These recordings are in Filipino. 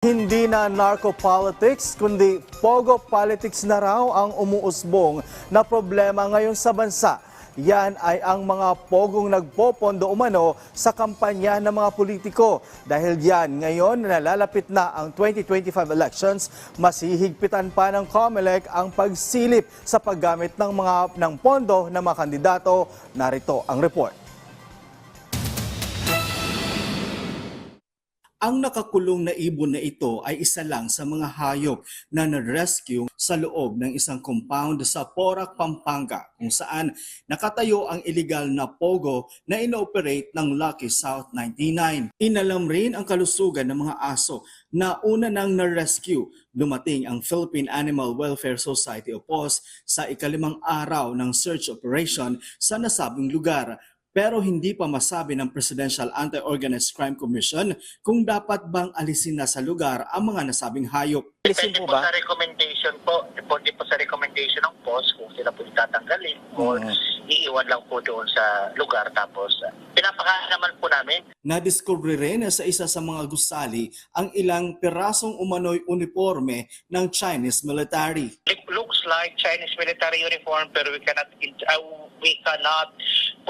Hindi na narco-politics, kundi pogo politics na raw ang umuusbong na problema ngayon sa bansa. Yan ay ang mga pogong nagpopondo umano sa kampanya ng mga politiko. Dahil yan, ngayon nalalapit na ang 2025 elections, masihigpitan pa ng COMELEC ang pagsilip sa paggamit ng mga ng pondo ng mga kandidato. Narito ang report. Ang nakakulong na ibon na ito ay isa lang sa mga hayop na na-rescue sa loob ng isang compound sa Porac, Pampanga kung saan nakatayo ang illegal na pogo na inoperate ng Lucky South 99. Inalam rin ang kalusugan ng mga aso na una nang na-rescue. Dumating ang Philippine Animal Welfare Society o POS sa ikalimang araw ng search operation sa nasabing lugar. Pero hindi pa masabi ng Presidential Anti-Organized Crime Commission kung dapat bang alisin na sa lugar ang mga nasabing hayop. Alisin Depende po po, ba? sa recommendation po. Depende po sa recommendation ng POS kung sila po itatanggalin o Mm. iiwan lang po doon sa lugar. Tapos, pinapakain naman po namin. Nadiskubre rin sa isa sa mga gusali ang ilang pirasong umano'y uniforme ng Chinese military. It looks like Chinese military uniform pero we cannot uh, we cannot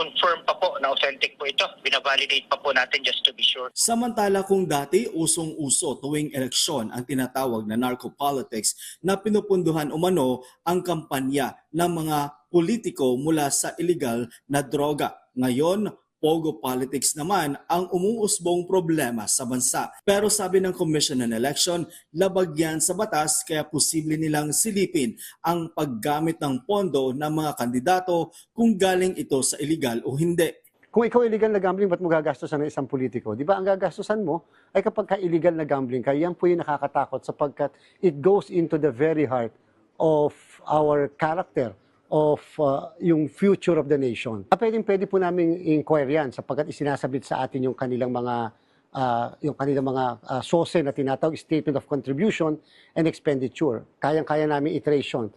confirm pa po na authentic po ito. Binavalidate pa po natin just to be sure. Samantala kung dati usong-uso tuwing eleksyon ang tinatawag na narco-politics na pinupunduhan umano ang kampanya ng mga politiko mula sa illegal na droga. Ngayon, Pogo politics naman ang umuusbong problema sa bansa. Pero sabi ng Commission on Election, labag yan sa batas kaya posible nilang silipin ang paggamit ng pondo ng mga kandidato kung galing ito sa illegal o hindi. Kung ikaw illegal na gambling, ba't mo gagastusan ng isang politiko? Di ba ang gagastusan mo ay kapag ka illegal na gambling ka, yan po yung nakakatakot sapagkat it goes into the very heart of our character of uh, yung future of the nation. Ah, Pwedeng pwede po namin inquire yan sapagkat isinasabit sa atin yung kanilang mga ah, yung kanilang mga uh, SOSE na tinatawag Statement of Contribution and Expenditure. Kayang-kaya namin iteration.